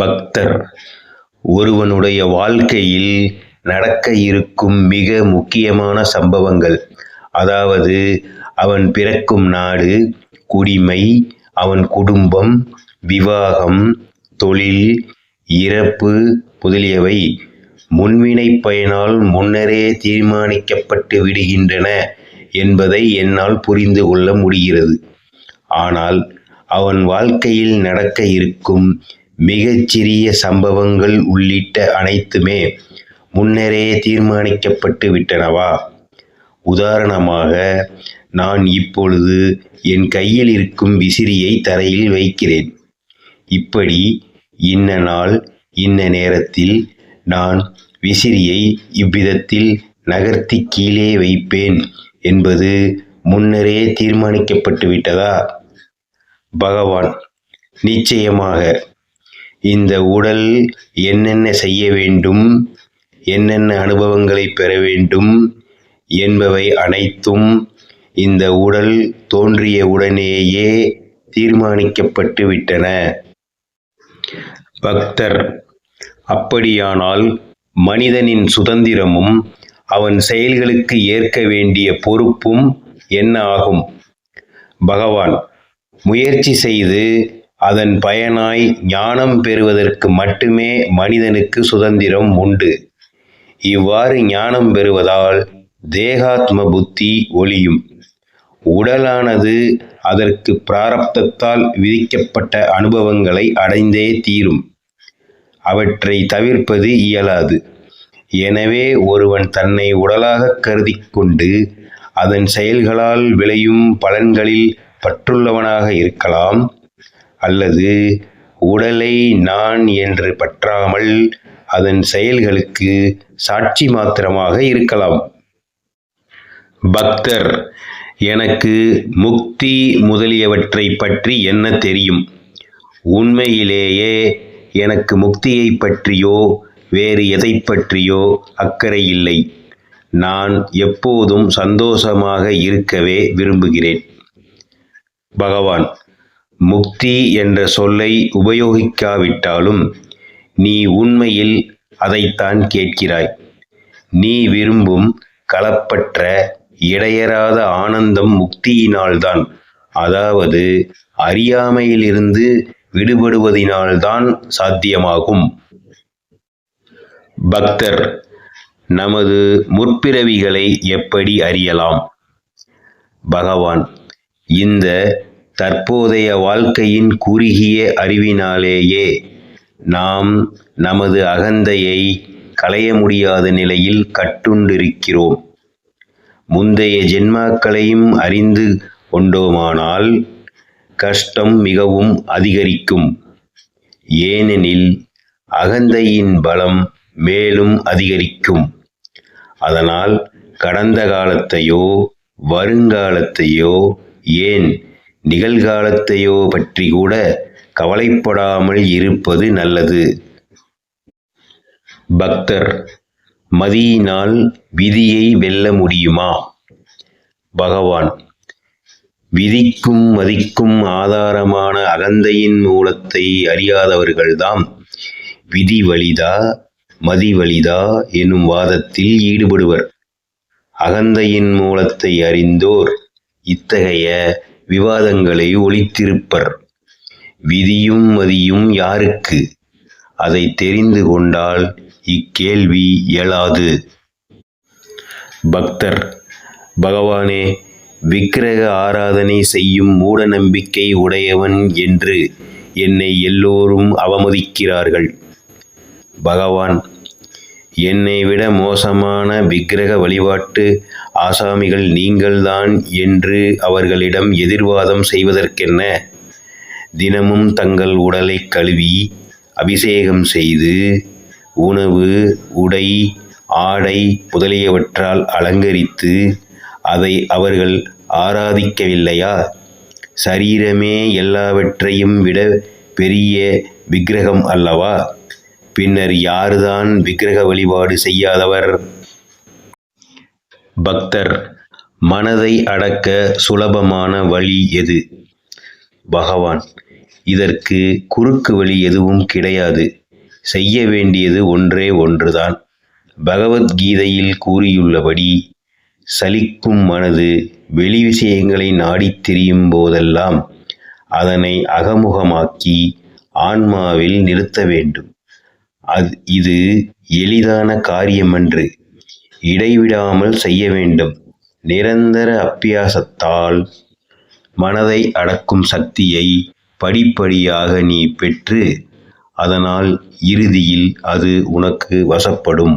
பக்தர். ஒருவனுடைய வாழ்க்கையில் நடக்க இருக்கும் மிக முக்கியமான சம்பவங்கள். அதாவது அவன் பிறக்கும் நாடு குடிமை அவன் குடும்பம் விவாகம் தொழில் இறப்பு முதலியவை முன்வினை பயனால் முன்னரே தீர்மானிக்கப்பட்டு விடுகின்றன என்பதை என்னால் புரிந்து கொள்ள முடிகிறது. ஆனால் அவன் வாழ்க்கையில் நடக்க இருக்கும் மிகச்சிறிய சம்பவங்கள் உள்ளிட்ட அனைத்துமே முன்னரே தீர்மானிக்கப்பட்டு விட்டனவா? உதாரணமாக நான் இப்பொழுது என் கையில் இருக்கும் விசிறியை தரையில் வைக்கிறேன். இப்படி இன்ன நாள் இன்ன நேரத்தில் நான் விசிறியை இவ்விதத்தில் நகர்த்தி கீழே வைப்பேன் என்பது முன்னரே தீர்மானிக்கப்பட்டு விட்டதா? பகவான் நிச்சயமாக இந்த உடல் என்னென்ன செய்ய வேண்டும் என்னென்ன அனுபவங்களை பெற வேண்டும் என்பவை அனைத்தும் இந்த உடல் தோன்றிய உடனேயே தீர்மானிக்கப்பட்டு விட்டன. பக்தர் அப்படியானால் மனிதனின் சுதந்திரமும் அவன் செயல்களுக்கு ஏற்க வேண்டிய பொறுப்பும் என்ன ஆகும்? பகவான் முயற்சி செய்து அதன் பயனாய் ஞானம் பெறுவதற்கு மட்டுமே மனிதனுக்கு சுதந்திரம் உண்டு. இவ்வாறு ஞானம் பெறுவதால் தேகாத்ம புத்தி ஒளியும். உடலானது அதற்கு பிராரப்தத்தால் விதிக்கப்பட்ட அனுபவங்களை அடைந்தே தீரும். அவற்றை தவிர்ப்பது இயலாது. எனவே ஒருவன் தன்னை உடலாக கருதி கொண்டு அதன் செயல்களால் விளையும் பலன்களில் பற்றுள்ளவனாக இருக்கலாம். அல்லது உடலை நான் என்று பற்றாமல் அதன் செயல்களுக்கு சாட்சி மாத்திரமாக இருக்கலாம். பக்தர் எனக்கு முக்தி முதலியவற்றை பற்றி என்ன தெரியும்? உண்மையிலேயே எனக்கு முக்தியை பற்றியோ வேறு எதை பற்றியோ அக்கறை இல்லை. நான் எப்போதும் சந்தோஷமாக இருக்கவே விரும்புகிறேன். பகவான் முக்தி என்ற சொல்லை உபயோகிக்காவிட்டாலும் நீ உண்மையில் அதைத்தான் கேட்கிறாய். நீ விரும்பும் களப்பற்ற இடையறாத ஆனந்தம் முக்தியினால்தான் அதாவது அறியாமையிலிருந்து விடுபடுவதினால்தான் சாத்தியமாகும். பக்தர் நமது முற்பிறவிகளை எப்படி அறியலாம்? பகவான் இந்த தற்போதைய வாழ்க்கையின் குறுகிய அறிவினாலேயே நாம் நமது அகந்தையை களைய முடியாத நிலையில் கட்டுண்டிருக்கிறோம். முந்தைய ஜென்மாக்களையும் அறிந்து கொண்டோமானால் கஷ்டம் மிகவும் அதிகரிக்கும். ஏனெனில் அகந்தையின் பலம் மேலும் அதிகரிக்கும். அதனால் கடந்த காலத்தையோ வருங்காலத்தையோ ஏன் நிகழ்காலத்தையோ பற்றி கூட கவலைப்படாமல் இருப்பது நல்லது. பக்தர் மதியினால் விதியை வெல்ல முடியுமா? பகவான் விதிக்கும் மதிக்கும் ஆதாரமான அகந்தையின் மூலத்தை அறியாதவர்கள்தாம். விதி வலிதா மதி வலிதா எனும் வாதத்தில் ஈடுபடுவர். அகந்தையின் மூலத்தை அறிந்தோர் இத்தகைய விவாதங்களை ஒழித்திருப்பர். விதியும் மதியும் யாருக்கு? அதை தெரிந்து கொண்டால் இக்கேள்வி இயலாது. பக்தர் பகவானே விக்கிரக ஆராதனை செய்யும் மூட நம்பிக்கை உடையவன் என்று என்னை எல்லோரும் அவமதிக்கிறார்கள். பகவான் என்னை விட மோசமான விக்கிரக வழிபாட்டு ஆசாமிகள் நீங்கள்தான் என்று அவர்களிடம் எதிர்வாதம் செய்வதற்கென்ன? தினமும் தங்கள் உடலை கழுவி அபிஷேகம் செய்து உணவு உடை ஆடை முதலியவற்றால் அலங்கரித்து அதை அவர்கள் ஆராதிக்கவில்லையா? சரீரமே எல்லாவற்றையும் விட பெரிய விக்கிரகம் அல்லவா? பின்னர் யாருதான் விக்கிரக வழிபாடு செய்யாதவர்? பக்தர் மனதை அடக்க சுலபமான வழி எது? பகவான் இதற்கு குறுக்கு வழி எதுவும் கிடையாது. செய்ய வேண்டியது ஒன்றே ஒன்றுதான். பகவத்கீதையில் கூறியுள்ளபடி சலிக்கும் மனது வெளி விஷயங்களை நாடித் திரியும் போதெல்லாம் அதனை அகமுகமாக்கி ஆன்மாவில் நிறுத்த வேண்டும். அது இது எளிதான காரியமன்று. இடைவிடாமல் செய்ய வேண்டும். நிரந்தர அப்பியாசத்தால் மனதை அடக்கும் சக்தியை படிப்படியாக நீ பெற்று அதனால் இறுதியில் அது உனக்கு வசப்படும்.